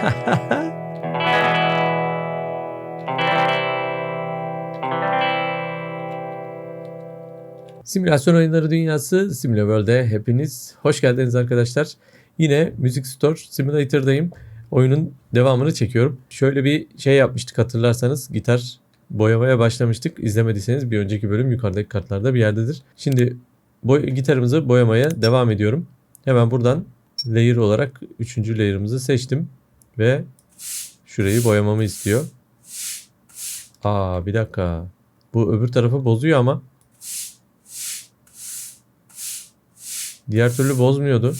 Simülasyon oyunları dünyası SimulaWorld'e hepiniz hoş geldiniz arkadaşlar. Yine Music Store Simulator'dayım. Oyunun devamını çekiyorum. Şöyle bir şey yapmıştık hatırlarsanız gitar boyamaya başlamıştık. İzlemediyseniz bir önceki bölüm yukarıdaki kartlarda bir yerdedir. Şimdi boy gitarımızı boyamaya devam ediyorum. Hemen buradan layer olarak 3. layer'ımızı seçtim ve şurayı boyamamı istiyor. Aa bir dakika. Bu öbür tarafı bozuyor ama Diğer türlü bozmuyordu.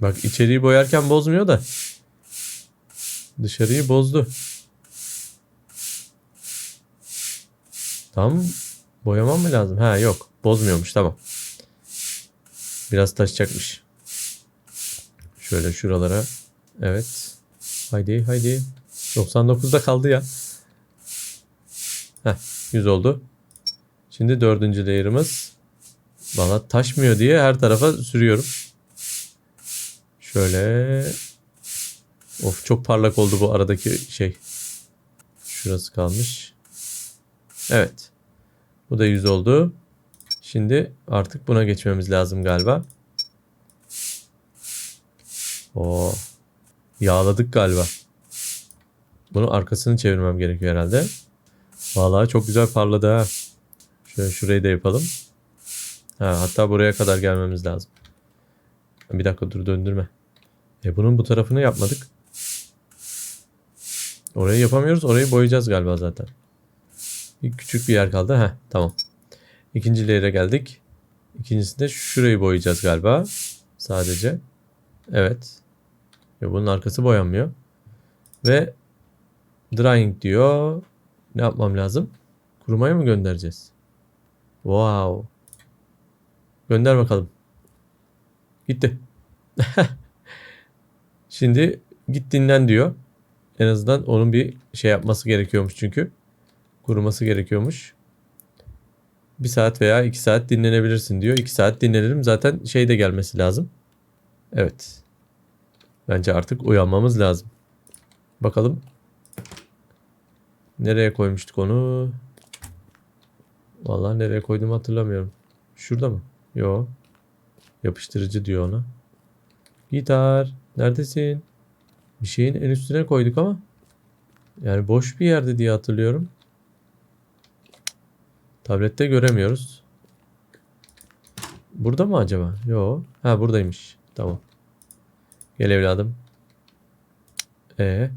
Bak içeriği boyarken bozmuyor da. Dışarıyı bozdu. Tamam. Boyamam mı lazım? Ha yok. Bozmuyormuş tamam. Biraz taşacakmış. Şöyle şuralara. Evet. Haydi haydi. 99'da kaldı ya. Heh 100 oldu. Şimdi dördüncü layer'ımız. Valla taşmıyor diye her tarafa sürüyorum. Şöyle. Of çok parlak oldu bu aradaki şey. Şurası kalmış. Evet. Bu da 100 oldu. Şimdi artık buna geçmemiz lazım galiba. O yağladık galiba. Bunu arkasını çevirmem gerekiyor herhalde. Vallahi çok güzel parladı ha. Şöyle şurayı da yapalım. Ha, hatta buraya kadar gelmemiz lazım. Bir dakika dur döndürme. E bunun bu tarafını yapmadık. Orayı yapamıyoruz. Orayı boyayacağız galiba zaten. Bir küçük bir yer kaldı. Heh tamam. İkinci layer'e geldik. İkincisinde şurayı boyayacağız galiba. Sadece. Evet. Ya bunun arkası boyanmıyor. Ve drying diyor. Ne yapmam lazım? Kurumaya mı göndereceğiz? Wow. Gönder bakalım. Gitti. Şimdi git dinlen diyor. En azından onun bir şey yapması gerekiyormuş çünkü. Kuruması gerekiyormuş. Bir saat veya iki saat dinlenebilirsin diyor. İki saat dinlenelim. Zaten şey de gelmesi lazım. Evet. Bence artık uyanmamız lazım. Bakalım. Nereye koymuştuk onu? Vallahi nereye koyduğumu hatırlamıyorum. Şurada mı? Yo. Yapıştırıcı diyor ona. Gitar. Neredesin? Bir şeyin en üstüne koyduk ama. Yani boş bir yerde diye hatırlıyorum. Tablette göremiyoruz. Burada mı acaba? Yo. Ha buradaymış. Tamam. Gel evladım. E.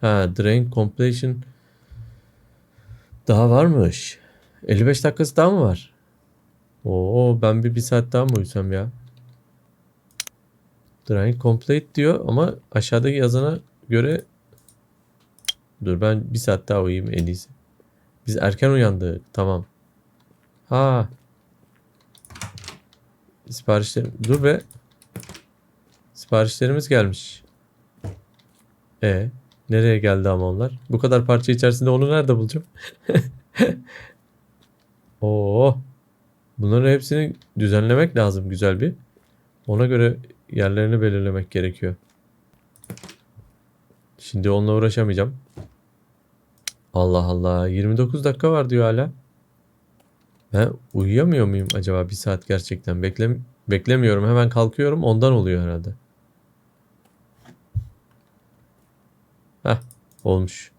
Ha drain completion. Daha varmış. 55 dakikası daha mı var? Oo ben bir, bir saat daha mı uyusam ya? Drain complete diyor ama aşağıdaki yazana göre Dur ben bir saat daha uyuyayım en iyisi. Biz erken uyandık. Tamam. Ha. Siparişler. Dur be. Siparişlerimiz gelmiş. E nereye geldi ama onlar? Bu kadar parça içerisinde onu nerede bulacağım? Oo. Bunların hepsini düzenlemek lazım güzel bir. Ona göre yerlerini belirlemek gerekiyor. Şimdi onunla uğraşamayacağım. Allah Allah. 29 dakika var diyor hala. Ben uyuyamıyor muyum acaba bir saat gerçekten? Beklem beklemiyorum. Hemen kalkıyorum. Ondan oluyor herhalde. Heh. Olmuş.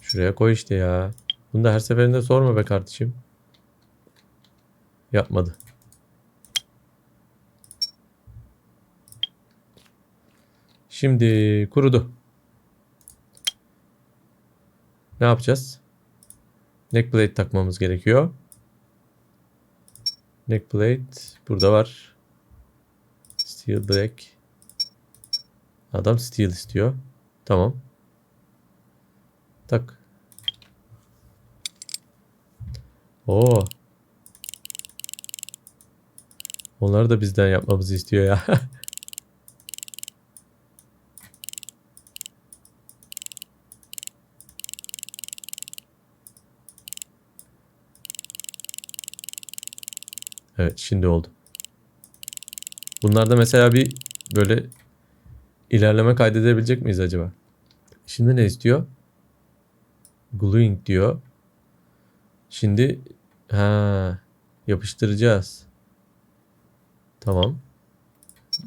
Şuraya koy işte ya. Bunu da her seferinde sorma be kardeşim. Yapmadı. Şimdi kurudu. Ne yapacağız? Neck plate takmamız gerekiyor. Neck plate burada var. Steel black. Adam steel istiyor. Tamam. Tak. Oo. Onları da bizden yapmamızı istiyor ya. evet şimdi oldu. Bunlarda mesela bir böyle ilerleme kaydedebilecek miyiz acaba? Şimdi ne istiyor? Gluing diyor. Şimdi ha yapıştıracağız. Tamam.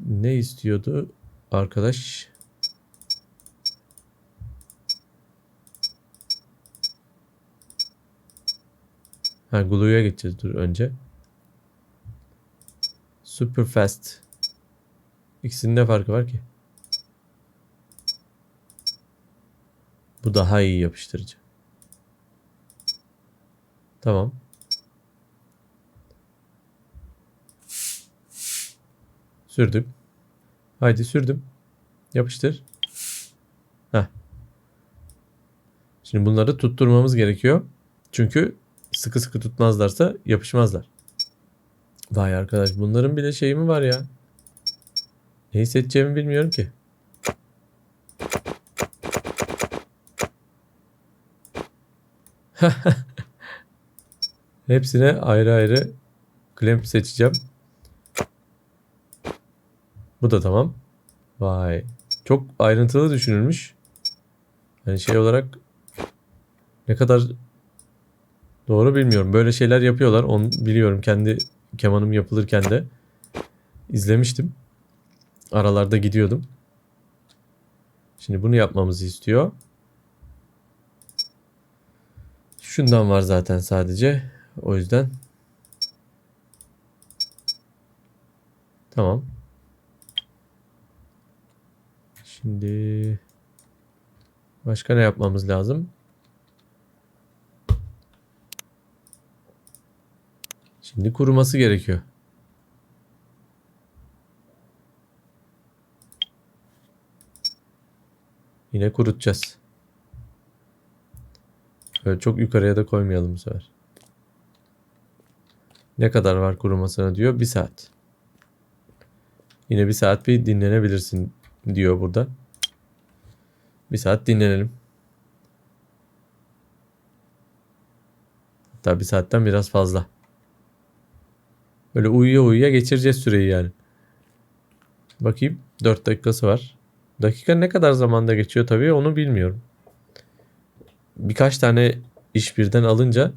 Ne istiyordu arkadaş? Ha Glue'ya geçeceğiz dur önce. Super fast. İkisinin ne farkı var ki? Bu daha iyi yapıştırıcı. Tamam. Sürdüm. Haydi sürdüm. Yapıştır. Heh. Şimdi bunları tutturmamız gerekiyor. Çünkü sıkı sıkı tutmazlarsa yapışmazlar. Vay arkadaş bunların bile şeyi mi var ya? Ne hissedeceğimi bilmiyorum ki. Hepsine ayrı ayrı klemp seçeceğim. Bu da tamam. Vay. Çok ayrıntılı düşünülmüş. Yani şey olarak ne kadar doğru bilmiyorum. Böyle şeyler yapıyorlar. Onu biliyorum. Kendi kemanım yapılırken de izlemiştim. Aralarda gidiyordum. Şimdi bunu yapmamızı istiyor. Şundan var zaten sadece. O yüzden Tamam. Şimdi başka ne yapmamız lazım? Şimdi kuruması gerekiyor. Yine kurutacağız. Böyle çok yukarıya da koymayalım bu sefer. Ne kadar var kurumasına diyor. Bir saat. Yine bir saat bir dinlenebilirsin diyor burada. Bir saat dinlenelim. Hatta bir saatten biraz fazla. Böyle uyuya uyuya geçireceğiz süreyi yani. Bakayım 4 dakikası var. Dakika ne kadar zamanda geçiyor tabii onu bilmiyorum. Birkaç tane iş birden alınca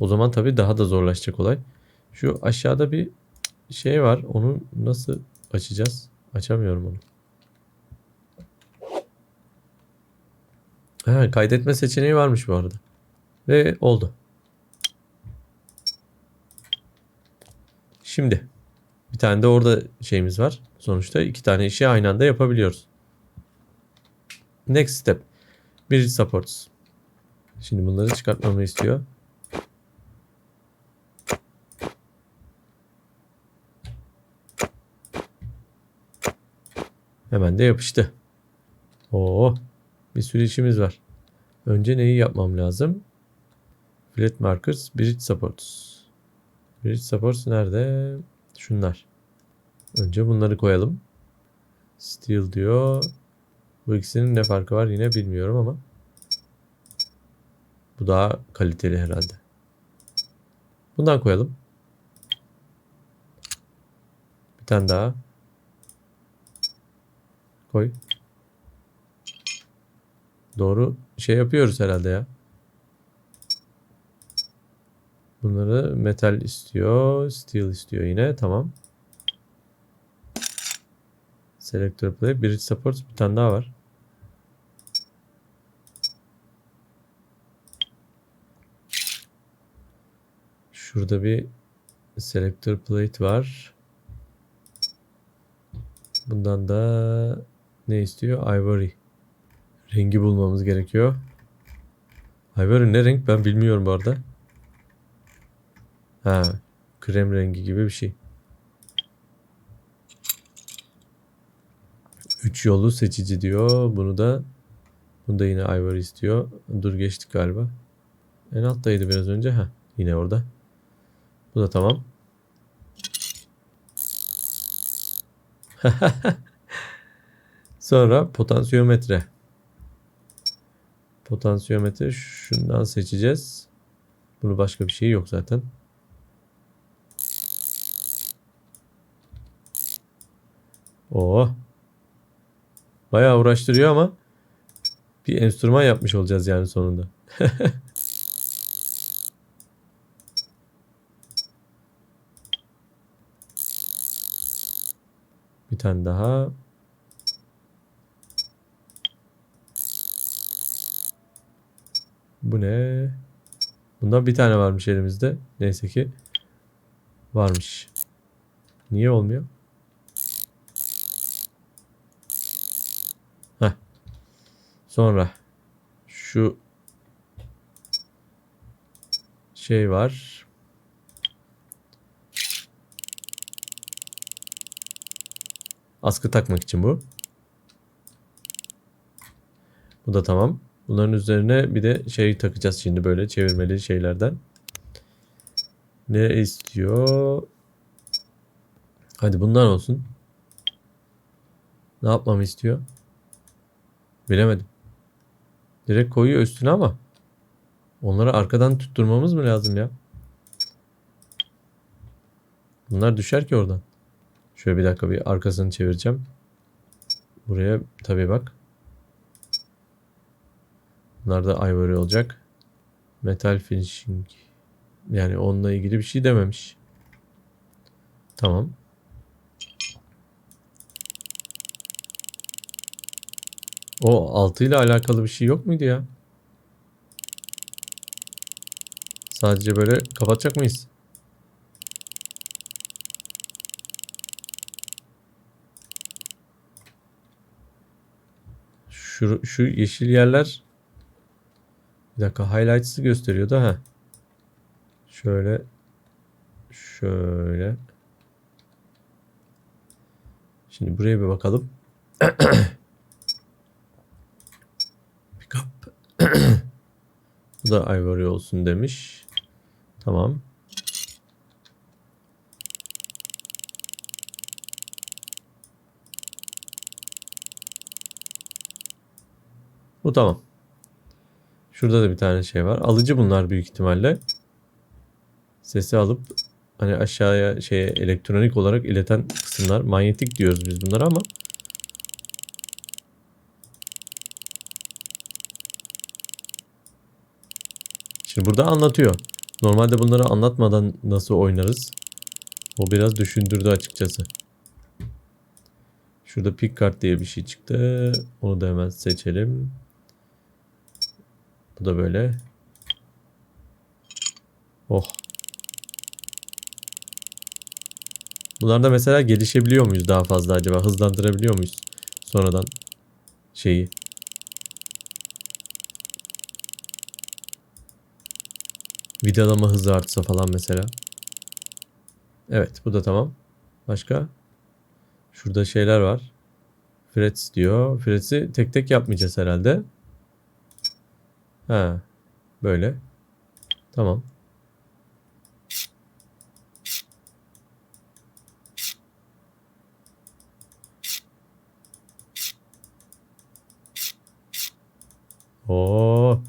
o zaman tabii daha da zorlaşacak olay. Şu aşağıda bir şey var. Onu nasıl açacağız? Açamıyorum onu. Ha, kaydetme seçeneği varmış bu arada. Ve oldu. Şimdi bir tane de orada şeyimiz var. Sonuçta iki tane işi aynı anda yapabiliyoruz. Next step. Bridge supports. Şimdi bunları çıkartmamı istiyor. Hemen de yapıştı. Oo, bir sürü işimiz var. Önce neyi yapmam lazım? Flat markers, bridge supports. Bridge supports nerede? Şunlar. Önce bunları koyalım. Steel diyor. Bu ikisinin ne farkı var yine bilmiyorum ama. Bu daha kaliteli herhalde. Bundan koyalım. Bir tane daha. Koy. Doğru şey yapıyoruz herhalde ya. Bunları metal istiyor. Steel istiyor yine. Tamam. Selector play. Bridge support bir tane daha var. Şurada bir selector plate var. Bundan da ne istiyor? Ivory. Rengi bulmamız gerekiyor. Ivory ne renk ben bilmiyorum bu arada. Ha, krem rengi gibi bir şey. Üç yolu seçici diyor. Bunu da bunu da yine Ivory istiyor. Dur geçtik galiba. En alttaydı biraz önce. Ha, yine orada. Bu da tamam. Sonra potansiyometre. Potansiyometre şundan seçeceğiz. Bunu başka bir şey yok zaten. Oo. Bayağı uğraştırıyor ama bir enstrüman yapmış olacağız yani sonunda. tane daha. Bu ne? Bundan bir tane varmış elimizde. Neyse ki varmış. Niye olmuyor? Heh. Sonra şu şey var. Askı takmak için bu. Bu da tamam. Bunların üzerine bir de şey takacağız şimdi böyle çevirmeli şeylerden. Ne istiyor? Hadi bundan olsun. Ne yapmamı istiyor? Bilemedim. Direkt koyuyor üstüne ama. Onları arkadan tutturmamız mı lazım ya? Bunlar düşer ki oradan. Şöyle bir dakika bir arkasını çevireceğim. Buraya tabii bak. Bunlar da ivory olacak. Metal finishing. Yani onunla ilgili bir şey dememiş. Tamam. O altıyla alakalı bir şey yok muydu ya? Sadece böyle kapatacak mıyız? Şu, şu yeşil yerler bir dakika highlights'ı gösteriyordu ha. Şöyle şöyle Şimdi buraya bir bakalım. Pick up. Bu da ivory olsun demiş. Tamam. Bu tamam. Şurada da bir tane şey var. Alıcı bunlar büyük ihtimalle. Sesi alıp hani aşağıya şeye elektronik olarak ileten kısımlar. Manyetik diyoruz biz bunlara ama Şimdi burada anlatıyor. Normalde bunları anlatmadan nasıl oynarız? O biraz düşündürdü açıkçası. Şurada pick card diye bir şey çıktı. Onu da hemen seçelim. Bu da böyle. Oh. Bunlarda mesela gelişebiliyor muyuz daha fazla acaba? Hızlandırabiliyor muyuz? Sonradan şeyi. Vidalama hızı artsa falan mesela. Evet bu da tamam. Başka? Şurada şeyler var. Frets diyor. Frets'i tek tek yapmayacağız herhalde. Ha, böyle. Tamam. Oo,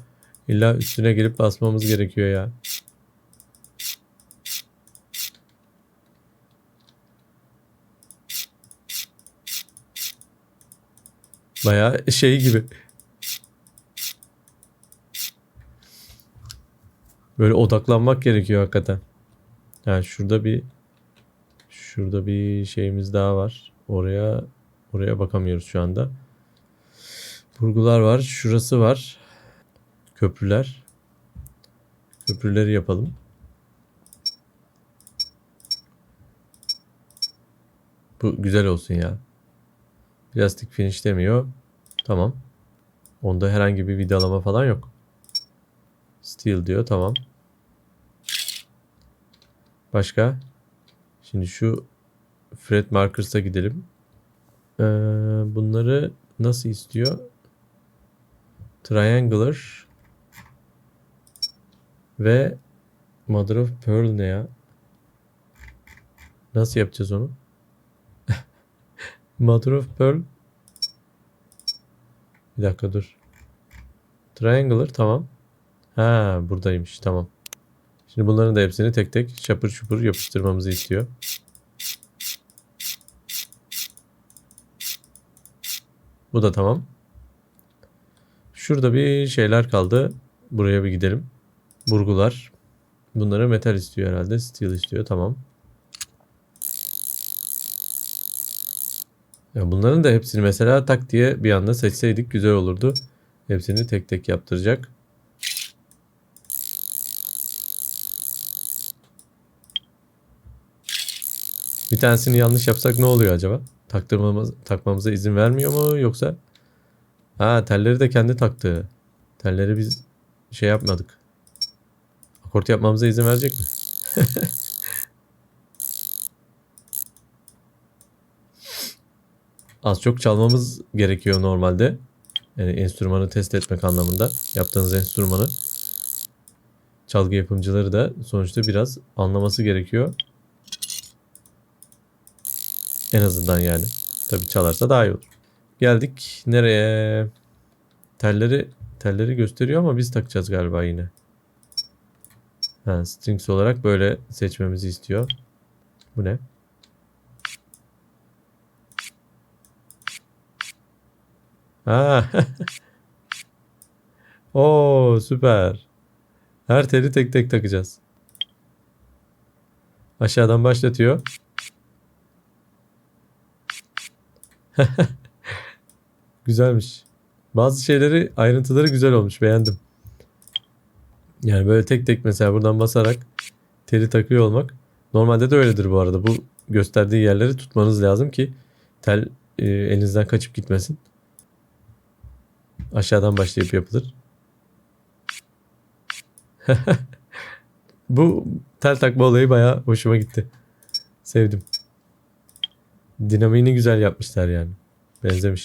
illa üstüne gelip basmamız gerekiyor ya. Bayağı şey gibi. Böyle odaklanmak gerekiyor hakikaten. Yani şurada bir şurada bir şeyimiz daha var. Oraya oraya bakamıyoruz şu anda. Burgular var. Şurası var. Köprüler. Köprüleri yapalım. Bu güzel olsun ya. Plastik finish demiyor. Tamam. Onda herhangi bir vidalama falan yok. Steel diyor. Tamam. Başka? Şimdi şu Fred Markers'a gidelim. Ee, bunları nasıl istiyor? Triangular ve Mother of Pearl ne ya? Nasıl yapacağız onu? Mother of Pearl Bir dakika dur. Triangular tamam. Ha buradaymış tamam. Şimdi bunların da hepsini tek tek şapır şupur yapıştırmamızı istiyor. Bu da tamam. Şurada bir şeyler kaldı. Buraya bir gidelim. Burgular. Bunları metal istiyor herhalde. Steel istiyor. Tamam. Ya bunların da hepsini mesela tak diye bir anda seçseydik güzel olurdu. Hepsini tek tek yaptıracak. Bir tanesini yanlış yapsak ne oluyor acaba? Taktırmamız, takmamıza izin vermiyor mu yoksa? Ha telleri de kendi taktı. Telleri biz şey yapmadık. Akort yapmamıza izin verecek mi? Az çok çalmamız gerekiyor normalde. Yani enstrümanı test etmek anlamında. Yaptığınız enstrümanı. Çalgı yapımcıları da sonuçta biraz anlaması gerekiyor. En azından yani. Tabii çalarsa daha iyi olur. Geldik nereye? Telleri telleri gösteriyor ama biz takacağız galiba yine. Ha, strings olarak böyle seçmemizi istiyor. Bu ne? Ha. Oo süper. Her teli tek tek takacağız. Aşağıdan başlatıyor. Güzelmiş. Bazı şeyleri ayrıntıları güzel olmuş beğendim. Yani böyle tek tek mesela buradan basarak teli takıyor olmak. Normalde de öyledir bu arada. Bu gösterdiği yerleri tutmanız lazım ki tel e, elinizden kaçıp gitmesin. Aşağıdan başlayıp yapılır. bu tel takma olayı bayağı hoşuma gitti. Sevdim. Dinamiğini güzel yapmışlar yani. Benzemiş.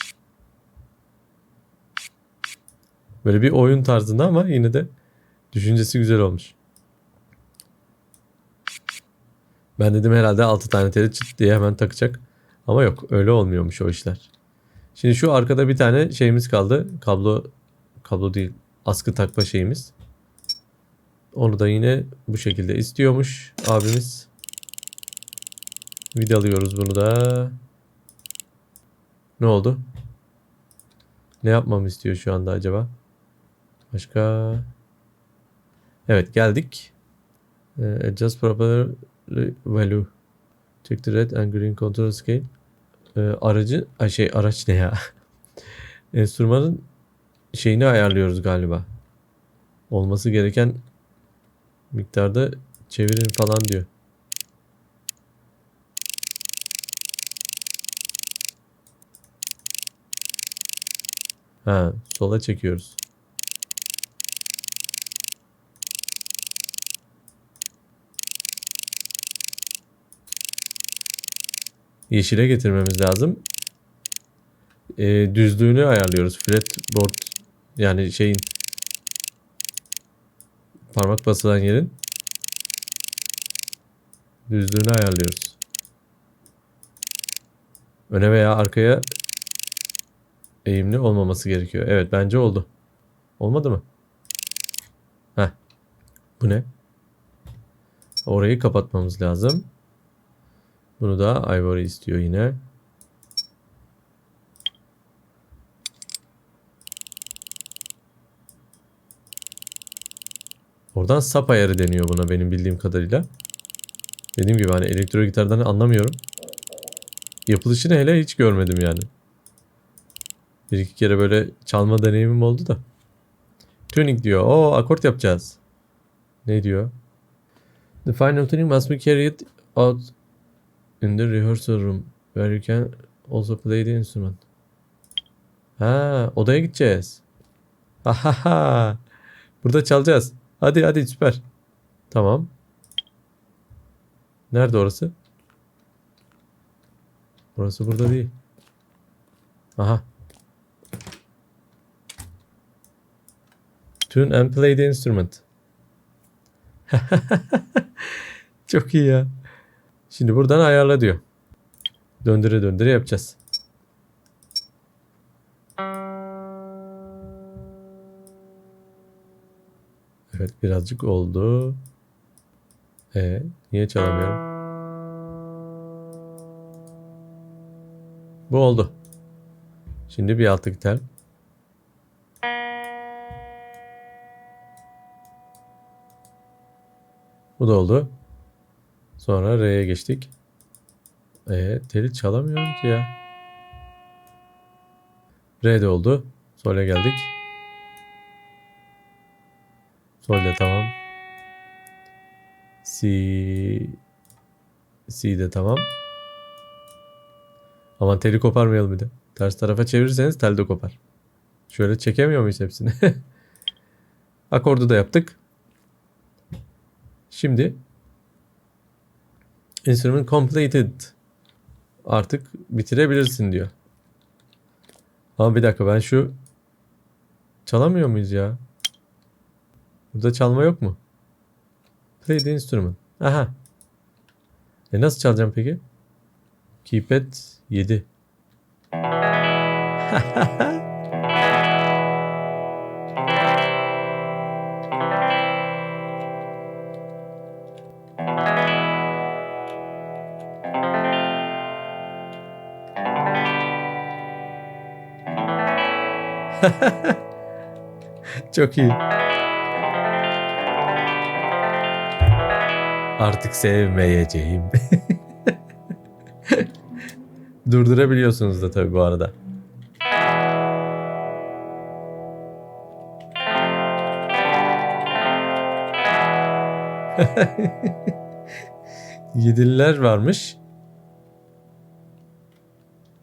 Böyle bir oyun tarzında ama yine de düşüncesi güzel olmuş. Ben dedim herhalde 6 tane teli çıt diye hemen takacak. Ama yok öyle olmuyormuş o işler. Şimdi şu arkada bir tane şeyimiz kaldı. Kablo kablo değil askı takma şeyimiz. Onu da yine bu şekilde istiyormuş abimiz. Vidalıyoruz bunu da. Ne oldu? Ne yapmamı istiyor şu anda acaba? Başka? Evet geldik. Uh, adjust proper value. Check the red and green control scale. Uh, aracı, şey araç ne ya? Enstrümanın şeyini ayarlıyoruz galiba. Olması gereken miktarda çevirin falan diyor. Ha, sola çekiyoruz. Yeşile getirmemiz lazım. Ee, düzlüğünü ayarlıyoruz. Fretboard yani şeyin parmak basılan yerin düzlüğünü ayarlıyoruz. Öne veya arkaya eğimli olmaması gerekiyor. Evet bence oldu. Olmadı mı? Heh. Bu ne? Orayı kapatmamız lazım. Bunu da Ivory istiyor yine. Oradan sap ayarı deniyor buna benim bildiğim kadarıyla. Dediğim gibi hani elektro gitardan anlamıyorum. Yapılışını hele hiç görmedim yani. Bir iki kere böyle çalma deneyimim oldu da. Tuning diyor. O akort yapacağız. Ne diyor? The final tuning must be carried out in the rehearsal room where you can also play the instrument. Ha, odaya gideceğiz. Ahaha. Burada çalacağız. Hadi hadi süper. Tamam. Nerede orası? Orası burada değil. Aha. Tune and play the instrument. Çok iyi ya. Şimdi buradan ayarla diyor. Döndüre döndüre yapacağız. Evet birazcık oldu. E niye çalamıyorum? Bu oldu. Şimdi bir altı gitar. Bu da oldu. Sonra R'ye geçtik. E, teli çalamıyorum ki ya. R de oldu. Sol'e geldik. Sol de tamam. Si Si de tamam. Aman teli koparmayalım bir de. Ters tarafa çevirirseniz tel de kopar. Şöyle çekemiyor muyuz hepsini? Akordu da yaptık. Şimdi instrument completed. Artık bitirebilirsin diyor. Ama bir dakika ben şu çalamıyor muyuz ya? Burada çalma yok mu? Play the instrument. Aha. E nasıl çalacağım peki? Keypad 7. Çok iyi. Artık sevmeyeceğim. Durdurabiliyorsunuz da tabii bu arada. Yedililer varmış.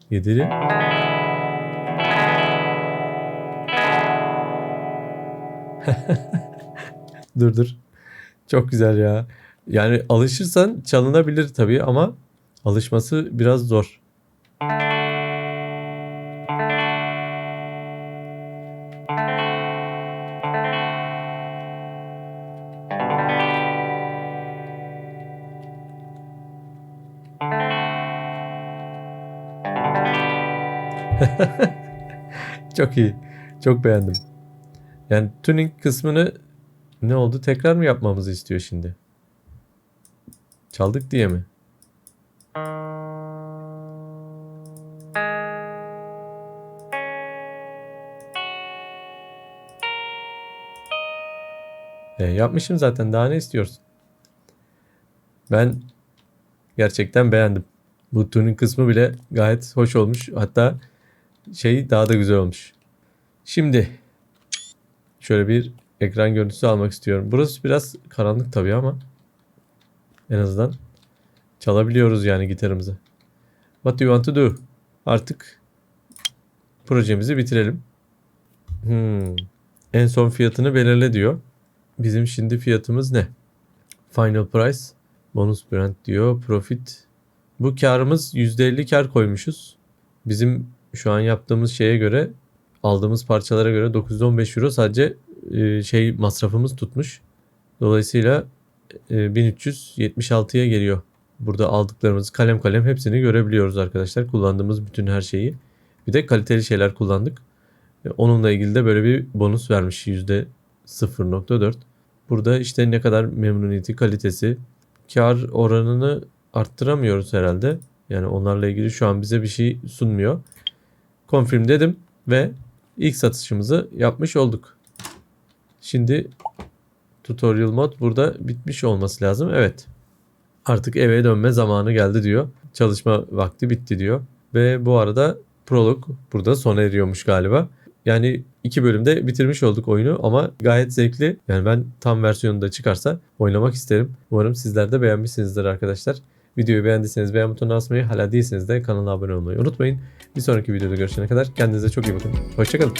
Yedili. dur dur. Çok güzel ya. Yani alışırsan çalınabilir tabii ama alışması biraz zor. Çok iyi. Çok beğendim. Yani tuning kısmını ne oldu? Tekrar mı yapmamızı istiyor şimdi? Çaldık diye mi? E, yapmışım zaten. Daha ne istiyorsun? Ben gerçekten beğendim. Bu tuning kısmı bile gayet hoş olmuş. Hatta şey daha da güzel olmuş. Şimdi şöyle bir ekran görüntüsü almak istiyorum. Burası biraz karanlık tabii ama en azından çalabiliyoruz yani gitarımızı. What do you want to do? Artık projemizi bitirelim. Hmm. En son fiyatını belirle diyor. Bizim şimdi fiyatımız ne? Final price. Bonus brand diyor. Profit. Bu karımız %50 kar koymuşuz. Bizim şu an yaptığımız şeye göre aldığımız parçalara göre 915 euro sadece e, şey masrafımız tutmuş. Dolayısıyla e, 1376'ya geliyor. Burada aldıklarımızı kalem kalem hepsini görebiliyoruz arkadaşlar. Kullandığımız bütün her şeyi. Bir de kaliteli şeyler kullandık. E, onunla ilgili de böyle bir bonus vermiş %0.4. Burada işte ne kadar memnuniyeti, kalitesi, kar oranını arttıramıyoruz herhalde. Yani onlarla ilgili şu an bize bir şey sunmuyor. Confirm dedim ve ilk satışımızı yapmış olduk. Şimdi tutorial mod burada bitmiş olması lazım. Evet. Artık eve dönme zamanı geldi diyor. Çalışma vakti bitti diyor. Ve bu arada prolog burada sona eriyormuş galiba. Yani iki bölümde bitirmiş olduk oyunu ama gayet zevkli. Yani ben tam versiyonunda çıkarsa oynamak isterim. Umarım sizler de beğenmişsinizdir arkadaşlar. Videoyu beğendiyseniz beğen butonuna basmayı, hala değilseniz de kanala abone olmayı unutmayın. Bir sonraki videoda görüşene kadar kendinize çok iyi bakın. Hoşçakalın.